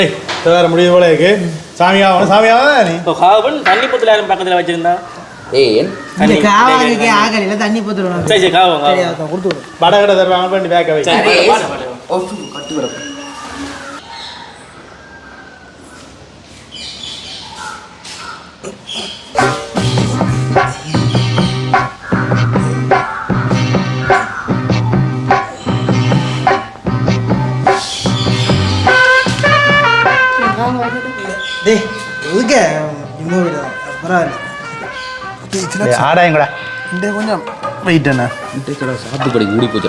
ஏய் வேற முடியுது போல இருக்கு. சாமியா சாமியா நீ? இப்போ காவன் தண்ணி பத்துல யாரும் பக்கத்துல வச்சிருந்தா? ஏன்? ஆகலையில தண்ணி பத்துருவாங்க. சரி சரி காவன் கொடுத்து விடு. வடகடை தருவாங்க பண்ணி பேக்க வை.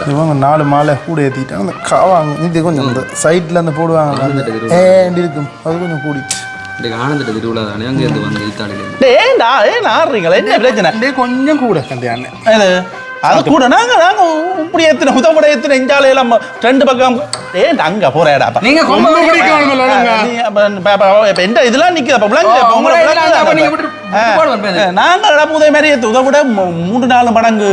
இவங்க நாலு மாலை கூட ஏற்றிட்டாங்க அந்த காவாங்க இது கொஞ்சம் இந்த சைடில் அந்த போடுவாங்க ஏண்டி இருக்கும் அது கொஞ்சம் கூடி இன்றைக்கு ஆனந்திட்ட திருவிழா தானே அங்கே இருந்து வந்து இத்தாலியில ஏண்டா ஏன் ஆடுறீங்களா என்ன பிரச்சனை டே கொஞ்சம் கூட கண்டியான இது அது கூட நாங்க நாங்க இப்படி எத்தனை உதவுட எத்தனை இஞ்சால எல்லாம் ரெண்டு பக்கம் ஏன் அங்க போறேடா நீங்க கொம்ப எந்த இதெல்லாம் நிக்குது அப்ப விளங்குது அப்ப உங்களை உங்களை இதெல்லாம் அப்ப நீங்க விளங்குது விட்டு- விட்டு போடுவேன் பேரு. நாங்க உதவி மாதிரி ஏத்து உதவிட மூன்று நாலு மடங்கு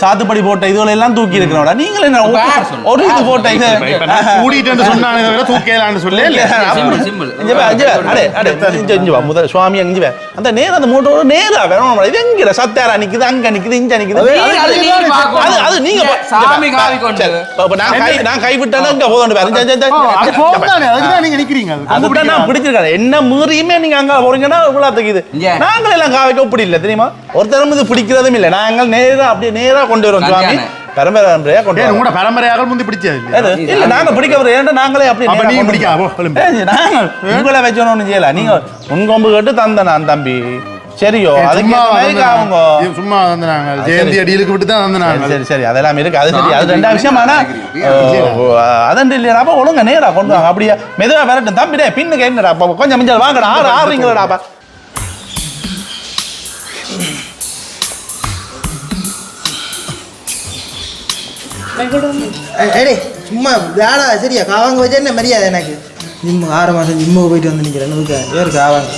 சாத்துப்படி போட்ட எல்லாம் தூக்கி இருக்கிறோம்டா நீங்களே என்ன ஒரு- இது போட்ட இது. கூடிட்டு சொன்னாங்க தூக்கலான்னு சொல்லி சுவாமி. அந்த நேரா அந்த மூட்டோட நேரா வேணும் இது சத்தாரா நிக்குது அங்க நிக்குது இங்க நிக்குது. அது. அது நீங்க சாமி. காவி கொண்டு. நான் கை நான் கை விட்டேன்னா இங்க போதும் நீங்க நிக்கிறீங்க. அது நான். பிடிச்சிருக்கேன். என்ன மீறியுமே நீங்க அங்க போறீங்கன்னா இவ்வளவு. நாங்கள் எல்லாம் காவைக்க இப்படி இல்ல தெரியுமா? ஒருத்தரும் இது பிடிக்கிறதும் இல்ல. நாங்கள் நேரா அப்படியே நேரா கொண்டு வரோம் சுவாமி. பரம்பரையா கொண்டு உங்களோட பரம்பரையாக முந்தி பிடிச்சது இல்ல நாங்க பிடிக்க வர ஏன்டா நாங்களே அப்படி நீங்க கொண்டு பிடிக்க, வரோம். அப்போ எழும்பு. ஏய், நாங்க உங்களை வச்சோன்னு ஒண்ணும் செய்யல. நீங்க உன் கொம்பு கேட்டு தந்த நான் தம்பி. சரியோ? அதுக்கு சும்மா ஏத்த மாதிரி வந்து ஆகுங்க நாங்க- சும்மா வந்து நாங்க ஜெயந்தி அடியிலுக்கு விட்டு தான் வந்து சரி, சரி அதெல்லாம் இருக்கு. அது சரி. அது ரெண்டா விஷயம். ஆனா அதன் இல்லையா? அப்ப ஒழுங்க நேரா கொண்டு வாங்க அப்படியே மெதுவா விரட்டும். தம்பி டேய் பின்னுக்கு என்னடா கொஞ்சம் மிஞ்சல் வாங்கடா. ஆறு ஆறுங்களடாப்பா அடே சும்மா வேடா சரியா காவாங்க வச்சா என்ன மரியாதை எனக்கு? ஜிம்மு ஆறு மாதம் ஜிம்முக்கு போயிட்டு வந்து நிற்கிறேன் எனக்கு வேறு காவாங்க.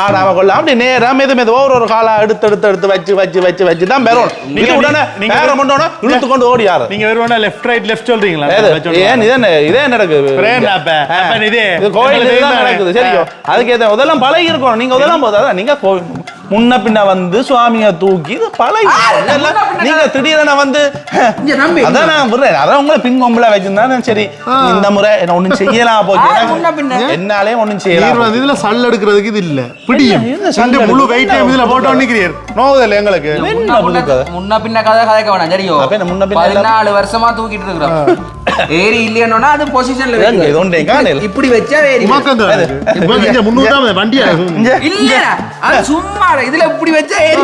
ஆடாம கொள்ள. அப்படி நேரா மெது மெதுவா ஒரு ஒரு காலா எடுத்து எடுத்து எடுத்து வச்சு வச்சு வச்சு வச்சு தான் பெறணும். நீங்க உடனே நீங்க- நேர கொண்டோனா இழுத்து கொண்டு ஓடி யாரு நீங்க வெறும் லெஃப்ட் ரைட் லெஃப்ட் சொல்றீங்களா? ஏன் இதே என்ன இதே நடக்குது? கோயில் நடக்குது. சரியோ அதுக்கு ஏத்த இதெல்லாம் பழகி இருக்கணும். நீங்க இதெல்லாம் போது அதான் நீங்க கோவில் முன்ன பின்ன வந்து சுவாமிய தூக்கி இது பழகி நீங்க திடீரென வந்து இங்க நம்பி. அதான் நான் விடுறேன் அதான் உங்களை பின் கொம்புல வச்சிருந்தா சரி இந்த முறை என்ன ஒண்ணும் செய்யலாம் போச்சு ஆ, முன்ன பின்ன. என்னாலே ஒண்ணும் செய்யலாம் இதுல சல் எடுக்கிறதுக்கு இது இல்ல பிடியும் சண்டை முழு? வெயிட் இதுல போட்டு நிக்கிறீர் நோவுதில்ல எங்களுக்கு முன்ன பின்ன- கதை? கதைக்க வேணாம் சரியோ முன்ன பின்ன? பதினாலு வருஷமா தூக்கிட்டு இருக்கிறோம் ஏறி இல்லையா அது பொசிஷன்ல ஏங்க, இது ஒன்றே காணல. இப்படி வச்சா ஏறி உமாக்கு அந்த உமாக்கு இங்க முன்னூறு தான் வண்டியா. இங்க, இல்ல அது சும்மா. இதுல இப்படி வச்சா ஏறி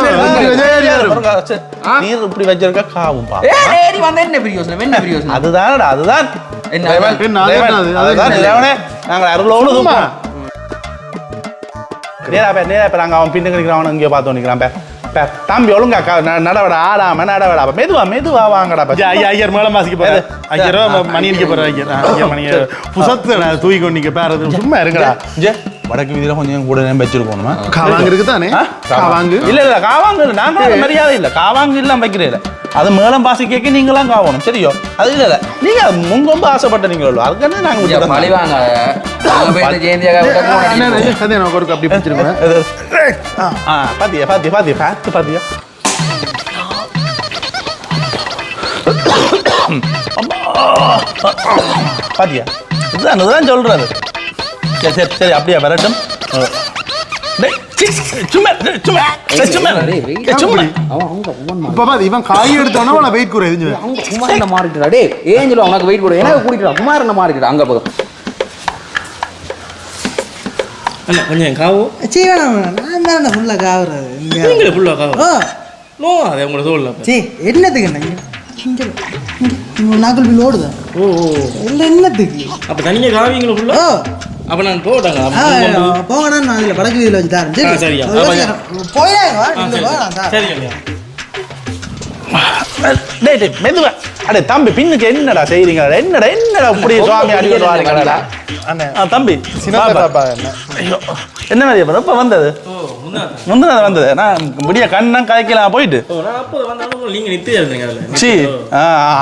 நீர் இப்படி வச்சிருக்க காவும் பா ஏ, ஏறி வந்தா என்ன பிரியோசனம்? என்ன பிரியோசனம்? அதுதான்டா அதுதான். என்ன அதுதான் என்ன? தேவனே, நாங்கள் அருளோடு சும்மா. நேரா பே நேரா பே நாங்க அவன் பின்னுக்கு நிக்கிறான் இங்கே பார்த்து நிக்கிறான் பே தம்பி ஒழுங்கா நடவட ஆடாம நடவடா மெதுவா மெதுவா வாங்கடா பே. ஐயா ஐயர் மேல மாசிக்க போற ஐயர் மணி அடிக்க போற ஐயர் மணி புசத்து தூக்கி கொண்டு நிக்க பேரது. சும்மா இருங்கடா. வடக்கு வீதியில கொஞ்சம் கூட நேரம் வச்சிருக்கோணுமா காவாங்க இருக்கு தானே ஆ? காவாங்கு. இல்ல இல்ல காவாங்கு நாங்க மரியாதை இல்ல. காவாங்கு இல்ல வைக்கிறேன். அது மேலம் பாசி கேட்க நீங்களாம் காவணும் சரியோ அது இல்ல இல்ல நீங்க முன்கொம்பு ஆசைப்பட்ட நீங்க அதுக்கு நாங்க இங்க விட்டுறோம். பழி வாங்க அங்க போயிட்டு ஜெயந்தியாக விட்ட போன என்ன, அடிக்கும். என்ன, அதே நான் ஒரு அப்படி பிடிச்சிருக்கேன். ஆ, பாத்தியா பாத்தியா பாத்தியா பார்த்து பாத்தியா. பாத்தியா இதுதான் இதுதான் சொல்றது சரி சரி சரி அப்படியே வரட்டும் டேய், இவன் காய் எடுத்தோன்னா அவனை வெயிட் குறையுது அங்க குமாரனை மாறிட்டுடா? டேய் ஏன் சொல்லுவா? உனக்கு வெயிட் போடு எனக்கு கூட்டிட்டு குமாரனை மாறிட்டுடா? அங்க போதும் அண்ணா கொஞ்சம் காவும் சீ வேணாம். நான் தானே ஃபுல்லாக காவுறது. நீங்களே ஃபுல்லாக நோ அது உங்களோட தோல்ல சீ என்னத்துக்கு என்ன இங்க? இங்க. இங்க நாக்குள் பில் ஓடுதா ஓ ஓ இல்லை என்னத்துக்கு? அப்போ தனியாக காவிங்களா ஓ. ஃபுல்லா அப்போ நான் போட்டாங்க போங்கண்ணா நான் வடக்கு வீதியில் வச்சு தரேன். ஆ, சரியா. போயிடாங்க வா டேய் டேய் மெதுவா. அடே தம்பி பின்னுக்கு என்னடா செய்றீங்க? என்னடா என்னடா இப்படி சுவாமி அடிக்கடி வாரீங்கடா தம்பி சின்ன பாப்பா. பாப்பா என்ன ஐயோ என்ன மாதிரி எப்போ வந்தது? ஓ முன்னாடி முந்தினது வந்தது. நான் விடிய கண்ணெல்லாம் கதைக்கலாம் போயிட்டு. ஓ நான் அப்போ வந்தாலும் நீங்க நித்தியா இருந்தீங்க அதுல. சி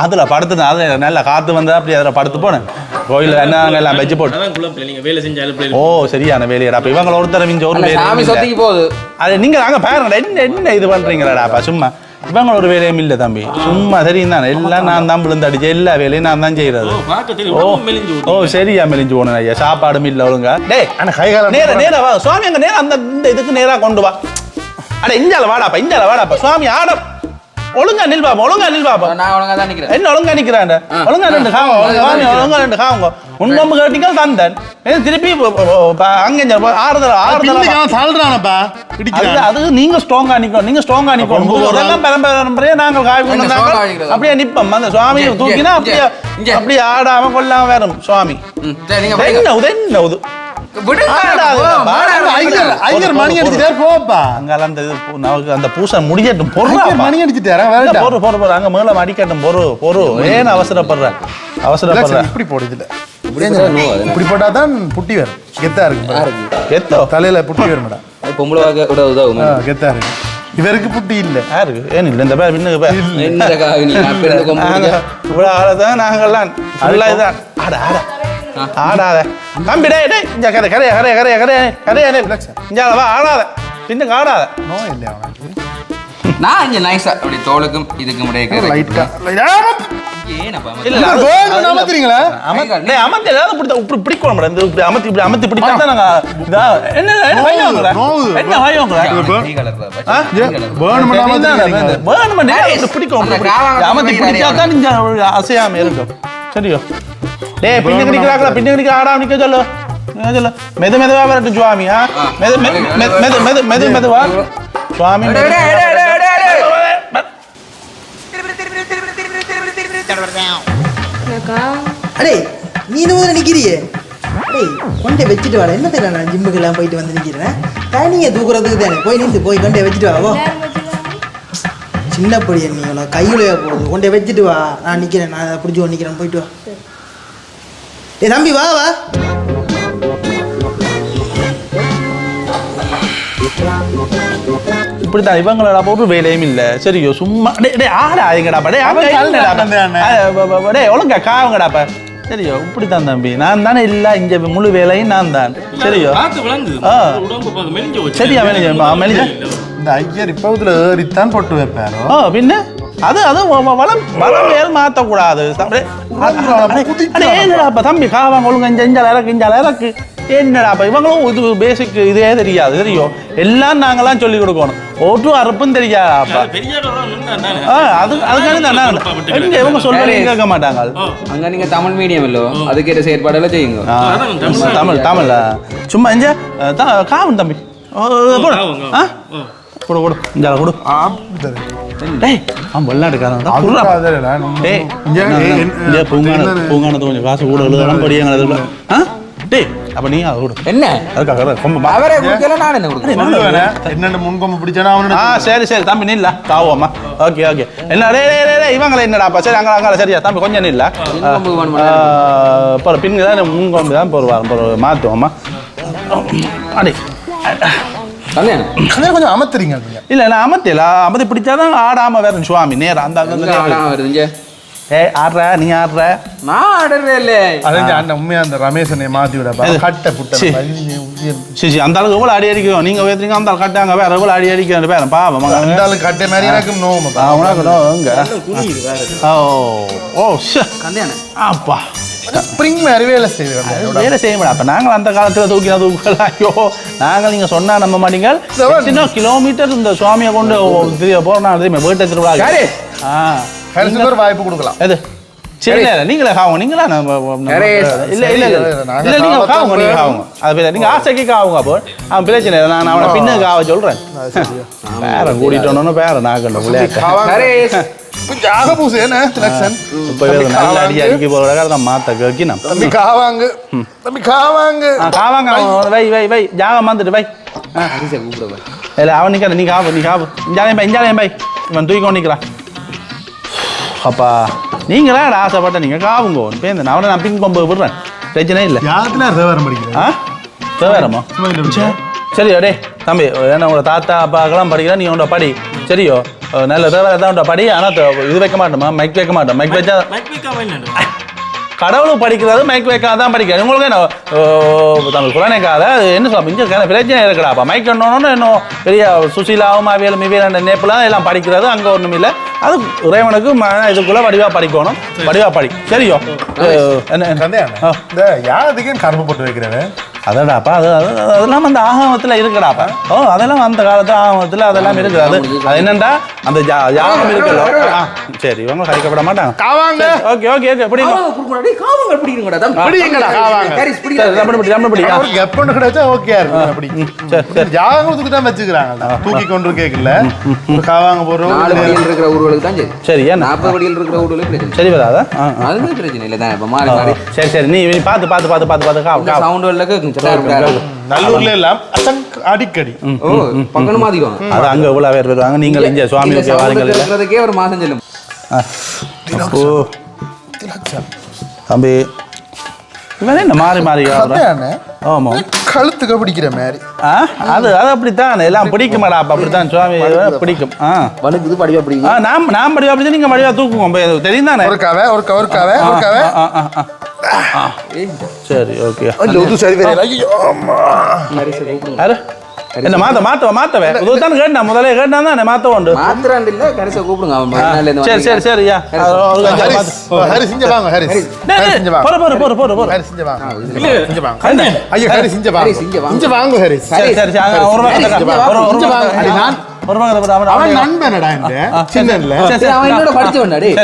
அதில் படுத்து அது நல்லா காற்று வந்து அப்படி அதில் படுத்து போனேன். கோயிலில் என்ன எல்லாம் வச்சு போட்டு. வேலை ஓ சரியான வேலையடா. அப்போ இவங்கள ஒருத்தர மிஞ்ச ஒரு. சொத்திக்கு போகுது. அது நீங்க அங்க பாருங்கடா என்ன என்ன இது பண்றீங்களாடாப்பா சும்மா. இவங்க ஒரு வேலையும் இல்லை தம்பி. சும்மா தெரியும் தானே எல்லாம் நான் தான் விழுந்து அடிச்சு எல்லா வேலையும் நான் தான் செய்யறது ஓ சரியா மெலிஞ்சு போனேன் ஐயா. சாப்பாடும் இல்லை ஒழுங்கா. டேய் ஆனா கை காலம் நேரா நேரா வா. சுவாமி அங்க நேரா அந்த இந்த இதுக்கு நேரா கொண்டு வா. அட இஞ்சால வாடாப்பா இஞ்சால வாடாப்பா. சுவாமி ஆட ஒழுங்கா நில் பாப்பா ஒழுங்கா நில் பாப்பா. நான் ஒழுங்கா தான் நிக்கிறேன். என்ன ஒழுங்கா நிக்கிறாண்ட ஒழுங்கா ரெண்டு காவங்க ஒழுங்கா வாங்க, ஒழுங்கா ரெண்டு காவங்க முன்கொம்பு கேட்டீங்க தந்தன். ஏன் திருப்பி அங்க ஆறுதல் ஆறுதல் தள்ளுறானப்பா அது நீங்க ஸ்ட்ராங்கா நிக்கணும் நீங்க ஸ்ட்ராங்கா நிக்கணும். பரம்பரை பரம்பரையா நாங்க? அப்படியே நிப்போம். அந்த சுவாமியை தூக்கினா அப்படியே. அப்படியே ஆடாம கொல்லாம வரும் சுவாமி. என்ன உது என்ன உது. ஐயர் மணி அடிச்சுட்டே போப்பா. அங்கால அந்த நமக்கு அந்த பூசை முடியட்டும் பொருள் மணி அடிச்சுட்டாரா வேண்டாம் பொறு பொறு பொறு அங்க மேல அடிக்கட்டும் பொறு பொறு. ஏன் அவசரப்படுற? அவசரப்படுற? இப்படி போடுது இப்படி போட்டாதான் புட்டி வரும். கெத்தா இருக்கு எத்தோ தலையில புட்டி வரும்டா அது பொம்பளை உதவும் கெத்தா இருக்கு. இவருக்கு புட்டி இல்ல. யாரு ஏன் இல்ல? இந்த பேர் பின்னுக்கு பேர். இவ்வளவு ஆளதான் நாங்கெல்லாம் ஃபுல்லா இதான். ஆட ஆட ஆடாத. தம்பி டேய் டேய் இங்க கரை கரைய கரைய கரைய கரைய கரைய இங்க வா ஆடாத. பின்னுக்கு ஆடாத. நோ இல்ல அவனுக்கு? நான் இங்க நைஸா அப்படி தோலுக்கும் இதுக்கும் இடையே லைட்டா அசையாம இருக்கும் சரியோ? டேய் பின்னுக்கு நிக்கிறாங்களா? பின்னுக்கு நிக்க ஆடாம நிக்க சொல்லு. சொல்லு. மெது மெதுவா வரட்டும் சுவாமி ஆ? மெது மெது மெது மெது மெது மெது மெதுவா? சுவாமி. அடே நீ இன்னும் நிக்கிறியே? அடே கொண்டே வச்சுட்டு வாடா. என்ன தெரியல நான் ஜிம்முக்கு எல்லாம் போயிட்டு வந்து நிக்கிறேன்? டைனிங்க தூக்குறதுக்கு தானே? போய் நின்று போய் கொண்டே வச்சுட்டு வா போ. சின்ன பொடிய நீ உனக்கு கையுலையா போகுது. கொண்டே வச்சுட்டு வா. நான் நிக்கிறேன். நான் பிடிச்சி நிக்கிறேன். போயிட்டு வா. ஏ தம்பி வா வா. இப்படித்தான் இவங்களோட ஒரு வேலையும் இல்ல. சரியோ சும்மா டேய் டேய் ஆடாதீங்கடாப்பா டேய் அங்க அவன் இல்லடாப்பா. தள்ளுறான் தானே. ஆ, ப- ஒழுங்கா சரியோ இப்படித்தான் தம்பி. நான் தானே இல்ல இங்க முழு வேலையும் நான் தான். சரியோ. சரியா மெலிஞ்சு மெலிஞ்சு. இந்த ஐயர் இப்ப இதுல ஏறித்தான் போட்டு வைப்பாரோ? ஓ பின்ன? அது அது வளம் வளம் மேல் மாற்றக்கூடாது. அடே என்னடாப்பா தம்பி காவாங்க ஒழுங்கு இஞ்ச இஞ்சால இறக்கு இஞ்சால இறக்கு என்னடாப்பா இவங்களும் இது பேசிக் இதே தெரியாது தெரியும்? எல்லாம் நாங்கெல்லாம் சொல்லி கொடுக்கணும். ஓட்டும் அறுப்பும் ஆ அது அதுக்கான தான் எங்க இவங்க சொல்றது கேட்க மாட்டாங்க. அங்க நீங்க தமிழ் மீடியம் இல்லோ? அதுக்கேற்ற செயற்பாடெல்லாம் செய்யுங்க. தமிழ். தமிழ் சும்மா இஞ்ச காவன் தம்பி. போடு. கொடு கொடு. இஞ்சால கொடு டேய் அவன் வெளிநாட்டுக்காரன் தான். டேய் இங்கே பூங்கான பூங்கானது கொஞ்சம் காசு கூட எழுதலாம் படியாங்க டேய் அப்போ நீ என்ன? அதுக்காக ரொம்ப அவரே கொடுக்கல நான் என்ன கொடுக்கல? என்னென்ன முன்கொம்பு பிடிச்சானா அவனோட ஆ சரி சரி தம்பி நில்ல காவோம்மா ஓகே ஓகே. என்ன டே டே டே இவங்கள என்னடாப்பா சரி அங்கே அங்கே சரியா? தம்பி கொஞ்சம் நில்ல பின்னுக்கு தான் முன்கொம்பு தான் போகிற மாற்றுவோம்மா அடே. கொஞ்சம் கொஞ்சம். அமர்த்துறீங்க இல்லை நான் அமர்த்தில அமர்த்தி பிடிச்சாதான் ஆடாம வேற சுவாமி. நேரம் அந்த வருதுங்க? ஏய் ஆடுற நீ ஆடுற. நான் ஆடுறே இல்ல அதான் அந்த உண்மையா அந்த ரமேஷனை மாத்தி விட? கட்டை புட்டை சரி. அந்த ஆளுக்கு எவ்வளோ அடி அடிக்கும்? நீங்கள் உயர்த்துறீங்க அந்த ஆள் கட்டாங்க வேற எவ்வளோ அடி அடிக்கிற பேர் பாவம். அந்த ஆளு கட்டை மாதிரி எனக்கு நோவும் உனக்கு ஓ ஓ ஷே. கல்யாணம். அப்பா. ஸ்ப்ரிங் மாதிரி வேலை செய்வேன் வேலை செய்ய முடியாது. அப்போ நாங்கள் அந்த காலத்தில் தூக்கின தூக்கலாம் ஐயோ நாங்கள் நீங்கள் சொன்னா நம்ப மாட்டீங்க எத்தனை கிலோமீட்டர் இந்த சுவாமியை கொண்டு போகிறோம் தெரியுமா? வீட்டை திருவிழா வாய்ப்பு கொடுக்கலாம். எது? சரி நீங்களே காவுங்க நீங்களா? நம்ம-. இல்ல இல்ல இல்ல நாங்க காவுங்க நீங்க காவுங்க. அது பேர் நீங்க ஆசைக்கு காவுங்க அப்போ. அவன் பிரச்சனை இல்லை நான் அவனை பின்ன காவ சொல்றேன். பேரன் கூட்டிட்டு பேரன் நாக்கண்ட விளையாட்டு சரி கொஞ்சம் ஆக பூசு என்ன திலக்ஷன் இப்போ நல்ல அடி அடிக்க போகிற தான் மாத்த கேட்கினா தம்பி காவாங்கு. தம்பி காவாங்கு. காவாங்க அவன் வை வை வை ஜாகம் வந்துட்டு வை. அரிசை கூப்பிடுவா இல்ல அவன் நிக்கிற நீ காவு நீ காவு. இஞ்சாலையும் பை இஞ்சாலையும் பை. இவன் தூக்கி அப்பா. நீங்களா ஆசைப்பட்ட நீங்க காவுங்க பேருந்து நான் அவனை நான் பின் கொம்பு விடுறேன். பிரச்சனை இல்லை. யாருக்குனா தேவாரம் படிக்கிறேன் ஆ? தேவாரமா சும்மா இல்ல ச்சே, சரியோ டே தம்பி என்ன உங்களோட தாத்தா அப்பாக்கெல்லாம் படிக்கிறா நீ உன்னோட படி. சரியோ நல்ல தேவை தான் படி. ஆனால் இது வைக்க மாட்டோமா? மைக் வைக்க மாட்டோம்? மைக் வச்சா கடவுளும் படிக்கிறது மைக் வைக்காம தான் படிக்கிறது. உங்களுக்கு என்ன தமிழ் குழந்தைக்காக என்ன சொல்ல இங்கே பிரச்சனை இருக்குடாப்பா. மைக் ஒன்று இன்னும் பெரிய சுசீலாவும் அவியலும் இவியல் நேப்பிலாம் எல்லாம் படிக்கிறது அங்கே ஒன்றும் இல்லை. அது இறைவனுக்கு இதுக்குள்ளே வடிவா படிக்கணும். வடிவா படி சரியோ? என்ன. இந்த யாருக்கு கரும்பு போட்டு வைக்கிறவன்? அதடாப்பா அது அது அதெல்லாம் அந்த ஆகமத்தில் இருக்குடாப்பா ஓ அதெல்லாம் அந்த காலத்து ஆகமத்தில் அதெல்லாம் இருக்குது. அது அது என்னண்டா? அந்த ஜா- யாகம் இருக்குல்ல சரி இவங்க கறிக்கப்பட மாட்டாங்க. காவாங்க. ஓகே ஓகே ஓகே பிடிங்க காவங்க தம்பி. பிடிங்கடா, காவாங்க. சரி பிடிக்கடா. ரப்பர் பிடி ரப்பர் பிடி. அவருக்கு எப்பன்னு கிடைச்சா ஓகே இருக்கு அப்படி. சரி சரி. ஜாதகத்துக்கு தான் வச்சுக்கிறாங்க. தூக்கி கொண்டு கேட்கல ஒரு காவாங்க நாலு படியில் இருக்கிற ஊர்களுக்கு தான் சரி. சரி ஏன்னா? நாற்பது படியில் இருக்கிற ஊர்களுக்கு பிரச்சனை சரி வராதா. ஆ ஆ. அது பிரச்சனை இல்லை தான் இப்போ மாறி சரி சரி. நீ பார்த்து பார்த்து பார்த்து பார்த்து பார்த்து காவு சவுண்ட் வரல கேட்கும் சட்டா இருக்காரு. நல்லூர்ல எல்லாம் அசங்க் அடிக்கடி. ஓ பக்கனும் அதிகம் அது அங்க இவ்வளவு பேர் வருவாங்க நீங்கள் இங்க சுவாமி இருக்கிறதுக்கே ஒரு மாதம் செல்லும். தம்பி இவன் என்ன மாறி மாறி ஆமா. கழுத்துக்கு பிடிக்கிற மாதிரி. ஆ? அது அது அப்படித்தான்? எல்லாம் பிடிக்குமாடா அப்ப அப்படித்தான் சுவாமி பிடிக்கும். ஆ. படிவா பிடிக்கும் நாம் படிவா அப்படி நீங்க படிவா தூக்குவோம். தெரியும் தானே ஒரு கவை ஒரு கவர் கவை ஒரு கவை ஆ, ஆ, ஆ. ஆ. சரி ஓகே சரி வேற. ஐயோ அம்மா. யாரு? என்ன மாத்த மாத்தவ மாத்தவே. உதவுதான் கேட்டா முதல்ல கேட்டா தானே மாத்த உண்டு மாத்திராண்டு இல்ல கடைசியா கூப்பிடுங்க அவன் சரி சரி சரி யா. ஹரிஸ் இங்க வாங்க டேய், இங்க வாங்க. போற போற போற போற போற ஹரிஸ் இங்க வாங்க. இல்ல. இங்க வாங்க? ஐயோ ஹரிஸ் இங்க வாங்க. இங்க வாங்க. ஹரிஸ். சரி சரி ஒரு வாங்க. ஒரு வாங்க. நான் அவன் நண்பனடா இந்த என்னோட படிச்சவன்டா, டேய்.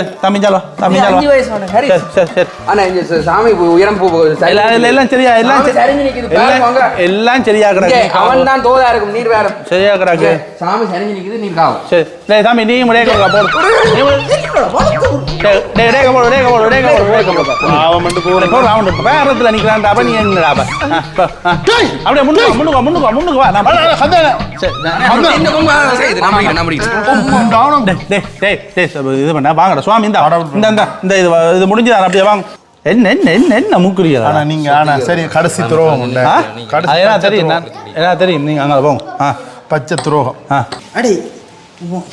வயசு. சரி சரி சரி. இந்த சாமி பு- உயரம் போ- போ- சரி. எல்லாம் சரியா எல்லாம் சாமி சரி- சரிஞ்சு நிக்குது, பாருங்க எல்லாம் சரியா கிடக்கு அவன் தான் தோதா இருக்கும் நீர் வேற. சரியா கிடக்கு சாமி சரிஞ்சு நிக்குது சரி டேய் தம்பி நீ முடிய கொடுக்க போடு பேரத்துல நிக்கலாம்டா அப்ப நீ என்னடா. அப்படியே முன்னுக்கு முன்னுக்கு முன்னுக்கு முன்னுக்கு வா. நான் இது பண்ண வாங்கடா சுவாமி இந்த. இந்த இது இது அப்படியே வாங்க. என்ன என்ன என்ன என்ன முக்குறீங்க ஆனா நீங்க ஆனா சரி கடைசி துரோகம் உண்டு. ஆ? கடைசி அது என்ன பச்சை தெரியும் என்ன தெரியும் நீங்க அங்க போங்க. ஆ. பச்சை துரோகம். ஆ. அடே உன்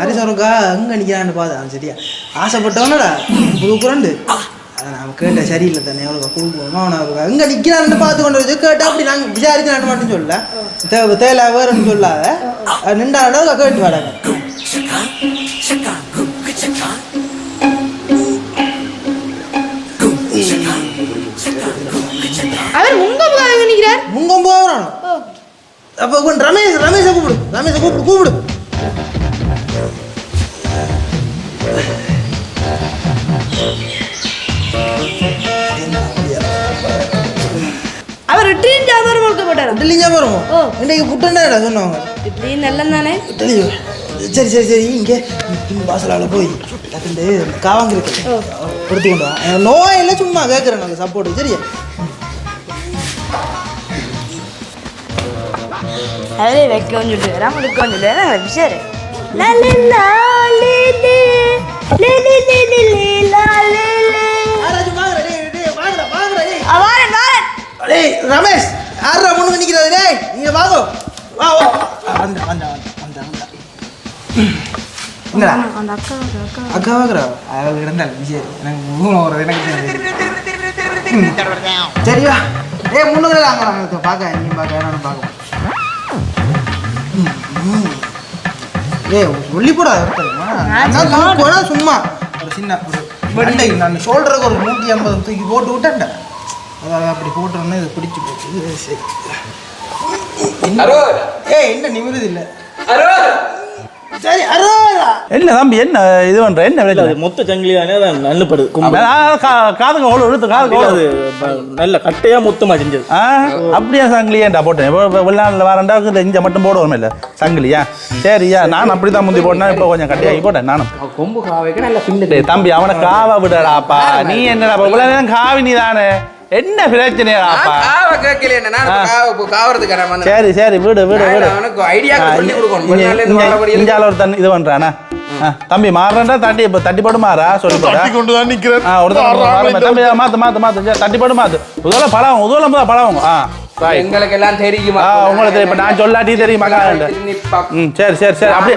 அவனுக்கா அங்கே நிற்கிறான்னு பார்த்து சரியா. ஆசைப்பட்டவனடா கொடுக்குறாண்டு நான் கேட்ட சரியில்லை தானே எவ்வளோ கொடுக்குவோமா அவனை அங்கே நிற்கிறான்னு பார்த்து கொண்டு வச்சு கேட்டா அப்படி நாங்கள் விசாரிக்கிறான்னு மட்டும் சொல்லல. தேவை தேவை வேறுன்னு சொல்லாத. நின்றாடா கேட்டு வாடாங்க அவர் உங்க பக்கம் நிக்கிறார். முங்கம் போகிறானோ அப்போ ரமேஷ் ரமேஷை கூப்பிடு ரமேஷை கூப்பிடு கூப்பிடு. போகிறோம் ஓ. இன்றைக்கு புட்டண்டா சொன்னவங்க இப்படி நல்ல தானே? இட்லி சரி சரி சரி இங்கே. வாசலால் போய் டக்குண்டு காவாங்க இருக்கு. எடுத்து கொண்டு வா. எனக்கு நோய் இல்லை சும்மா கேட்குறேன் நாங்கள் சப்போர்ட் சரியா? அதே வைக்கவும் சொல்லிட்டு வராம எடுக்கவும் சொல்லி வராம விஷயம் லலிலா லிலி லிலி லிலி லீலா லிலி யாராச்சும் வாங்கடா டேய் டேய் வாங்கடா வாங்கடா டேய். வாரன் வாரன். டேய் ரமேஷ். யாரா முன்னுக்கு நிற்கிறது டேய் நீங்கள் வாங்க. வா வா. வந்தா வந்தா வந்தா வந்தா. என்னடா? அந்த அக்கா அக்கா அக்கா அவள் இருந்தால் சரி எனக்கு மூலம் வர்றது எனக்கு சரியா ஏய் முன்னுக்கு வாங்க நாங்கள் பார்க்க நீ பார்க்க நானும் பார்க்க. ஏய் சொல்லி போடா போனா சும்மா. ஒரு சின்ன ஒரு நான் ஷோல்டருக்கு ஒரு நூற்றி ஐம்பது தூக்கி போட்டு விட்டேன்டா. அதாவது அப்படி போட்டோன்னே இது பிடிச்சி போச்சு. சரி. அரோரா, ஏய் என்ன நிமிருது இல்லை. அரோரா. சரி அரோரா. என்ன தம்பி என்ன இது பண்ற? என்ன அது மொத்த சங்கிலி தானே நல்லப்படுது காதுங்க அவ்வளோ இழுத்து காதுங்க நல்ல கட்டையா மொத்தமா செஞ்சது. அப்படியா சங்கிலியாண்டா போட்டேன் இப்போ வெளிநாட்டில் இஞ்ச மட்டும் போடுவோம் இல்லை சங்கிலியா சரியா நான் அப்படி தான் முந்தி போட்டேன் இப்போ கொஞ்சம் கட்டியாகி போட்டேன் நானும். கொம்பு காவைக்கு நல்லா தம்பி அவனை காவ விடடாப்பா. நீ என்னடா இவ்வளவு நேரம் காவி நீ தானே என்ன பிரச்சனையாப்பா காவை கேட்கல என்ன காவறதுக்கு. சரி சரி விடு விடு விடு. அவனுக்கு ஐடியா சொல்லி கொடுக்கணும். இங்க- வெளிநாட்டுல இருந்து இங்க- வரபடி இங்கால ஒரு தண்ணி இது பண்றானா தம்பி மாறண்டா தட்டி இப்ப தட்டி போட்டு மாறா சொல்லி போடா. தட்டி கொண்டு தான் நிக்கிறேன். ஒரு தம்பி மாத்து மாத்து மாத்து தட்டி போட்டு மாத்து. உதவல பழம் உதவல பழம் ஆ Right. எங்களுக்கு எல்லாம் தெரியுமா உங்களுக்கு தெரியும். இப்ப நான் சொல்லாட்டி தெரியுமா? ம் சரி சரி சரி அப்படியே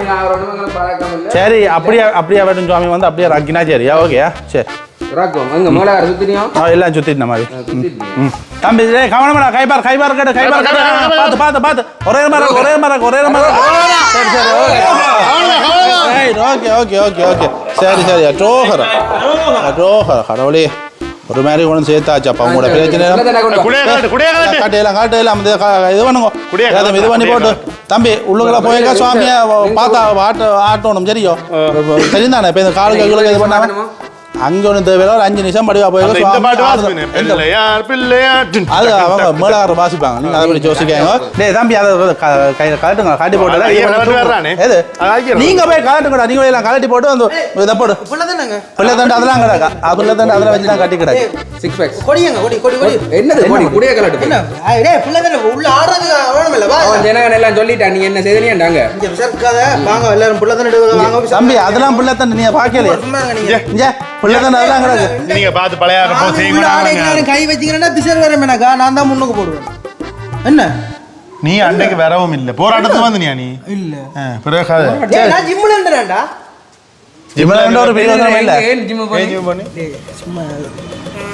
சரி அப்படியே அப்படியே வேட்டும் சுவாமி வந்து அப்படியே ரக்கினா சரியா ஓகேயா சரி. ராக்கம் எங்க மேலார சுத்தினியும் ஆ எல்லாம் சுத்திட்டு மாதிரி ம் தம்பி டேய் கவனமாடா கைபார் கைபார் கட்டு கைபார் கட்டு பார்த்து பார்த்து பார்த்து ஒரே மரம் ஒரே மரம் ஒரே மரம். சரி சரி ஓகே. ஓகே ஓகே ஓகே சரி சரி. ட்ரோஹர் ட்ரோஹர் கடவுளே. ஒரு மாதிரி கொண்டு சேர்த்தாச்சப்பா உங்களோட பிரச்சனை காட்டையெல்லாம் காட்டையெல்லாம் அந்த க- இது பண்ணுங்க. இது பண்ணி போட்டு. தம்பி உள்ளுக்குள்ள போயிருக்கா சுவாமியை? பார்த்தா ஆட்ட ஆட்டணும் சரியோ தெரிந்தானே இப்போ இந்த காலுக்கு இது பண்ணாம? அங்கே ஒன்று தேவையில்ல ஒரு அஞ்சு நிமிஷம் படிவா. அது அவங்க மேலாறு வாசிப்பாங்க. நீங்க அதை பற்றி யோசிக்காங்க டேய் தம்பி அதை கையில கலட்டுங்க காட்டி போட்டு. நீங்க போய் கலட்டுங்கடா நீங்க போய் எல்லாம் கலட்டி போட்டு அந்த இதை போடு. புள்ள பிள்ளை தண்டு அதெல்லாம் கிடக்கா அதுல தண்டு அதில் வச்சு தான் கட்டி கிடக்கு சிக்ஸ் பேக்ஸ் கொடியங்க கொடி கொடி கொடி. என்னது கொடி? குடிய கலட்டு என்ன? ஆ, டேய் புள்ள தானே? உள்ள ஆடுறதுக்கு அவனும் இல்ல வா. அவன் ஜனகன் எல்லாம் சொல்லிட்டான் நீ என்ன செய்தனியாண்டாங்க? இங்க விசாரிக்காத. வாங்க எல்லாரும் புள்ள வாங்க தம்பி அதெல்லாம் பிள்ளை தண்டு நீங்க இருங்க நீங்க. நீங்க பார்த்து பழைய கை வச்சீங்கன்னா பிசர் வர மேனாக்கா நான் தான் முன்னுக்கு போடுவேன். என்ன? நீ அன்னைக்கு வரவும் இல்ல. போராட்டத்துக்கு வந்தினியா நீ இல்ல. நான் ஜிம்ல இருந்தேன்டா. ஜிம்ல ஒரு இல்ல. ஜிம் பண்ணி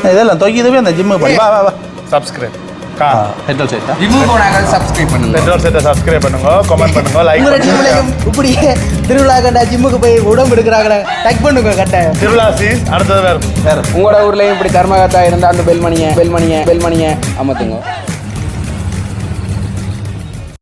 இதெல்லாம் தொக்கி இதுவே அந்த ஜிம்மு பண்ணி வா வா வா. சப்ஸ்கிரைப் கா. ஹெட்ரோல் செட்டா ஜிம்மு போனாங்க சப்ஸ்கிரைப் பண்ணுங்க. பெட்ரோல் செட்டை சப்ஸ்கிரைப் பண்ணுங்க கமெண்ட் பண்ணுங்க லைக் பண்ணுங்க. இப்படியே திருவிழா கண்டா ஜிம்முக்கு போய் உடம்பு எடுக்கிறாங்க டக் பண்ணுங்க கட்டாயம் திருவிழா சீஸ் அடுத்தது வேற. வேற. உங்களோட ஊர்லயும் இப்படி கர்மகத்தா இருந்தா அந்த பெல்மணிய பெல்மணிய பெல்மணிய அமர்த்துங்க.